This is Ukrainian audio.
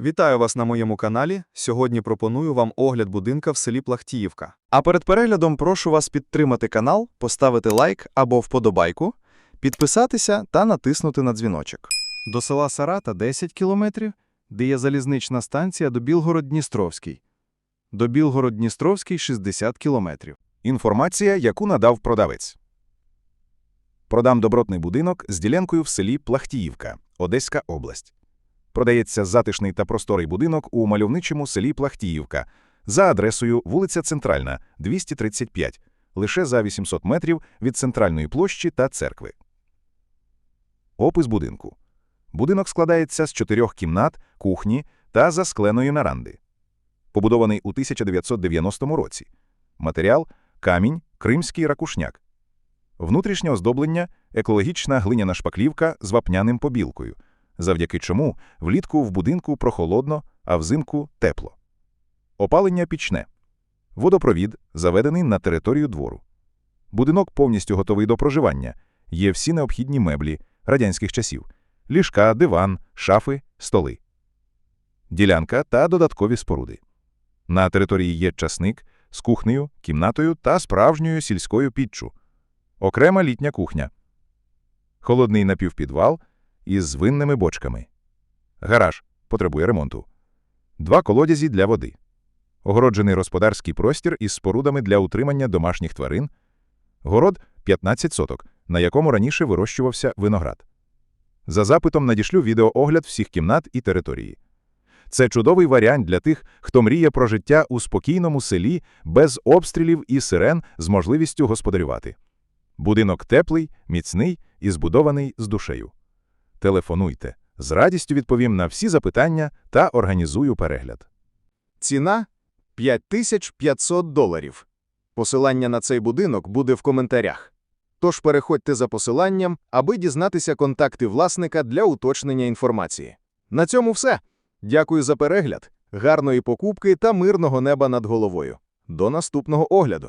Вітаю вас на моєму каналі. Сьогодні пропоную вам огляд будинка в селі Плахтіївка. А перед переглядом прошу вас підтримати канал, поставити лайк або вподобайку, підписатися та натиснути на дзвіночок. До села Сарата 10 кілометрів, де є залізнична станція до Білгород-Дністровський. До Білгород-Дністровський 60 кілометрів. Інформація, яку надав продавець. Продам добротний будинок з ділянкою в селі Плахтіївка, Одеська область. Продається затишний та просторий будинок у мальовничому селі Плахтіївка за адресою вулиця Центральна, 235, лише за 800 метрів від центральної площі та церкви. Опис будинку. Будинок складається з чотирьох кімнат, кухні та заскленої наранди. Побудований у 1990 році. Матеріал – камінь, кримський ракушняк. Внутрішнє оздоблення – екологічна глиняна шпаклівка з вапняним побілкою, завдяки чому влітку в будинку прохолодно, а взимку – тепло. Опалення пічне. Водопровід заведений на територію двору. Будинок повністю готовий до проживання. Є всі необхідні меблі радянських часів – ліжка, диван, шафи, столи. Ділянка та додаткові споруди. На території є часник з кухнею, кімнатою та справжньою сільською піччю. Окрема літня кухня. Холодний напівпідвал із винними бочками. Гараж потребує ремонту. Два колодязі для води. Огороджений господарський простір із спорудами для утримання домашніх тварин. Город 15 соток, на якому раніше вирощувався виноград. За запитом надішлю відеоогляд всіх кімнат і території. Це чудовий варіант для тих, хто мріє про життя у спокійному селі без обстрілів і сирен з можливістю господарювати. Будинок теплий, міцний і збудований з душею. Телефонуйте. З радістю відповім на всі запитання та організую перегляд. Ціна 5500 доларів. Посилання на цей будинок буде в коментарях. Тож переходьте за посиланням, аби дізнатися контакти власника для уточнення інформації. На цьому все. Дякую за перегляд, гарної покупки та мирного неба над головою. До наступного огляду.